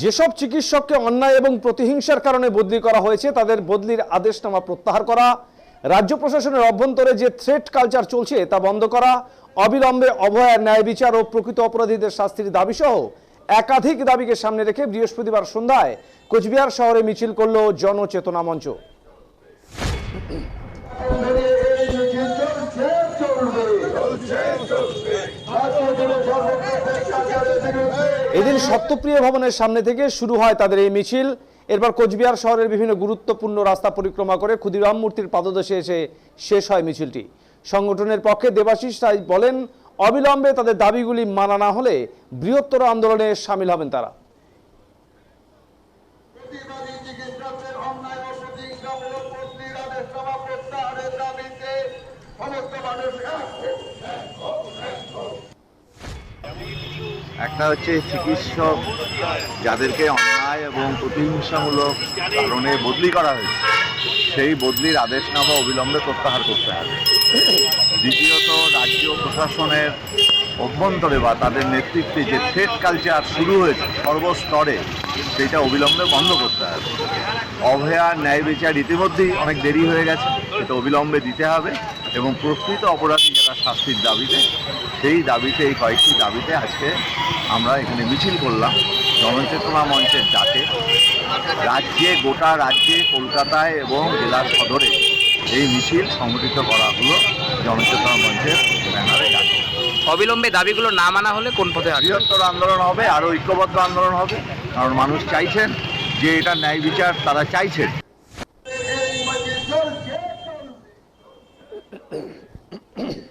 যেসব চিকিৎসককে অন্যায় এবং প্রতিহিংসার কারণে বদলি করা হয়েছে তাদের বদলির আদেশনামা প্রত্যাহার করা রাজ্য প্রশাসনের অভ্যন্তরে যে থ্রেট কালচার চলছে তা বন্ধ করা অবিলম্বে অভয়ার ন্যায় বিচার ও প্রকৃত অপরাধীদের শাস্তির দাবি সহ একাধিক দাবিকে সামনে রেখে বৃহস্পতিবার সন্ধ্যায় কোচবিহার শহরে মিছিল করল জনচেতনা মঞ্চ। চলছে চলবে। এদিন সত্যপ্রিয় ভবনের সামনে থেকে শুরু হয় তাদের এই মিছিল। এরপর কোচবিহার শহরের বিভিন্ন গুরুত্বপূর্ণ রাস্তা পরিক্রমা করে ক্ষুদিরাম মূর্তির পাদদেশে এসে শেষ হয় মিছিলটি। সংগঠনের পক্ষে দেবাশিস রায় বলেন, অবিলম্বে তাদের দাবিগুলি মানা না হলে বৃহত্তর আন্দোলনে সামিল হবেন তারা। প্রতিবাদী চিকিৎসকদের একটা হচ্ছে চিকিৎসক যাদেরকে অন্যায় এবং প্রতিহিংসামূলক কারণে বদলি করা হয়েছে। সেই বদলির আদেশনামা অবিলম্বে প্রত্যাহার করতে হবে। দ্বিতীয়ত, রাজ্য প্রশাসনের অভ্যন্তরে বা তাদের নেতৃত্বে যে থ্রেড কালচার শুরু হয়েছে সর্বস্তরে, সেটা অবিলম্বে বন্ধ করতে হবে। অভয়ার ন্যায় বিচার ইতিমধ্যেই অনেক দেরি হয়ে গেছে, সেটা অবিলম্বে দিতে হবে এবং প্রকৃত অপরাধী শাস্তির দাবিতে সেই দাবিতে এই কয়েকটি দাবিতে আজকে আমরা এখানে মিছিল করলাম জনচেতনা মঞ্চের ডাকে। রাজ্যে গোটা রাজ্যে কলকাতায় এবং জেলা সদরে এই মিছিল সংগঠিত করা হলো জনচেতনা মঞ্চের ব্যানারে ডাকে। অবিলম্বে দাবিগুলো না মানা হলে কোন পথে বৃহত্তর আন্দোলন হবে আরও ঐক্যবদ্ধ আন্দোলন হবে কারণ মানুষ চাইছেন যে এটা ন্যায় বিচার তারা চাইছেন।